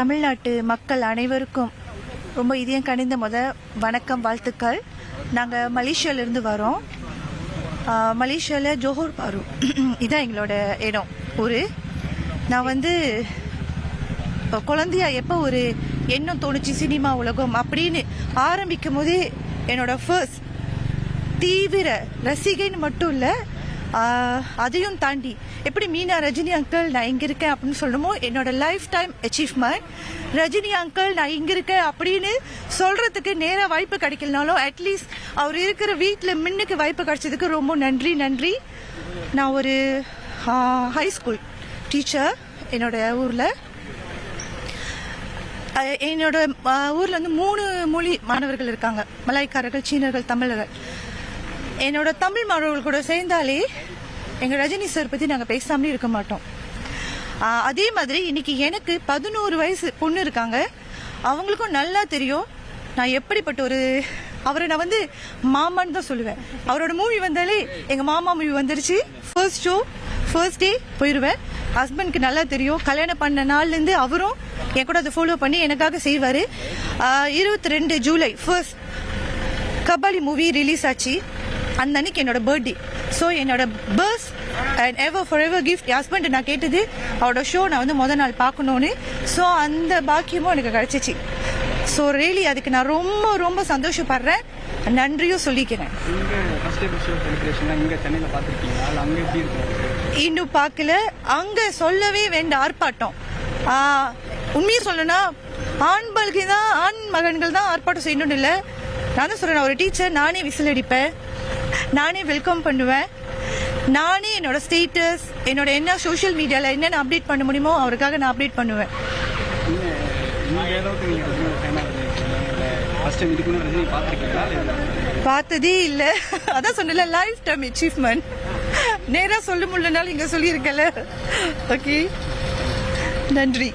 தமிழ்நாட்டு மக்கள் அனைவருக்கும் ரொம்ப இதயம் கனிந்த முத வணக்கம் வாழ்த்துக்கள். நாங்கள் மலேசியாவிலேருந்து வரோம். ஆஹ், மலேசியால ஜோஹர் பாரு. இதான் எங்களோட இடம் ஊர். நான் வந்து இப்போ குழந்தையா எப்போ ஒரு எண்ணம் தோணுச்சு சினிமா உலகம் அப்படின்னு ஆரம்பிக்கும் போதே என்னோட ஃபர்ஸ்ட் தீவிர ரசிகைன்னு மட்டும் இல்லை அதையும் தாண்டி எப்படி மீனா ரஜினி அங்கிள் நான் இங்கே இருக்கேன் அப்படின்னு சொல்லணுமோ என்னோட life time achievement Rajini uncle நான் இங்கே இருக்கேன் அப்படின்னு சொல்கிறதுக்கு நேராக வாய்ப்பு கிடைக்கலனாலும் அட்லீஸ்ட் அவர் இருக்கிற வீட்டில் மின்னுக்கு வாய்ப்பு கிடைச்சதுக்கு ரொம்ப நன்றி நன்றி. நான் ஒரு ஹை ஸ்கூல் டீச்சர் என்னோட ஊரில். என்னோட ஊரில் ஊர்ல வந்து மூணு மொழி மாணவர்கள் இருக்காங்க. மலாய்க்காரர்கள் சீனர்கள் தமிழர்கள். என்னோட தமிழ் மாணவர்கள் கூட சேர்ந்தாலே எங்க ரஜினி சார் பத்தி நாங்க பேசாமலே இருக்க மாட்டோம். அதே மாதிரி இன்னைக்கு எனக்கு பதினோரு வயசு பொண்ணு இருக்காங்க. அவங்களுக்கும் நல்லா தெரியும். நான் எப்படிப்பட்ட ஒரு அவரை நான் வந்து மாமான்னு தான் சொல்லுவேன். அவரோட மூவி வந்தாலே எங்க மாமா மூவி வந்துருச்சு. ஃபர்ஸ்ட் ஷோ ஃபர்ஸ்ட் டே போயிடுவேன் ஹஸ்பண்ட்க்கு நல்லா தெரியும். கல்யாணம் பண்ண நாள்லேருந்து அவரும் என் கூட அதை ஃபாலோ பண்ணி எனக்காக செய்வார். இருபத்தி ரெண்டு July first Kabali movie release ஆச்சு. அந்த அன்னைக்கு என்னோட பர்த்டே ஸோ என்னோட first and ever for ever gift N husband நான் கேட்டது அவரோட ஷோ நான் வந்து முத நாள் பார்க்கணுன்னு ஸோ அந்த பாக்கியமும் எனக்கு கிடைச்சிச்சு. ஸோ ரியலி அதுக்கு நான் ரொம்ப ரொம்ப சந்தோஷப்படுறேன். நன்றியும் சொல்லிக்கிறேன். இன்னும் பார்க்கல. அங்க சொல்லவே வேண்டாம் ஆர்ப்பாட்டம். உண்மையை சொல்லணும்னா ஆண்களுக்கு தான் ஆண் மகன்கள் தான் ஆர்ப்பாட்டம் செய்யணும்னு இல்லை. நான் தான் சொல்றேன் ஒரு டீச்சர் நானே விசில் அடிப்பேன். நானே வெல்கம் பண்ணுவேன். நானே என்னோட ஸ்டேட்டஸ் என்னோட என்ன சோஷியல் மீடியாவில் என்னென்ன அப்டேட் பண்ண முடியுமோ அவருக்காக நான் அப்டேட் பண்ணுவேன். பார்த்ததே இல்லை. அதான் சொன்னல லைஃப் டைம் அச்சீவ்மெண்ட் நேராக சொல்ல முடியலனாலும் இங்கே சொல்லியிருக்கல ஓகே நன்றி.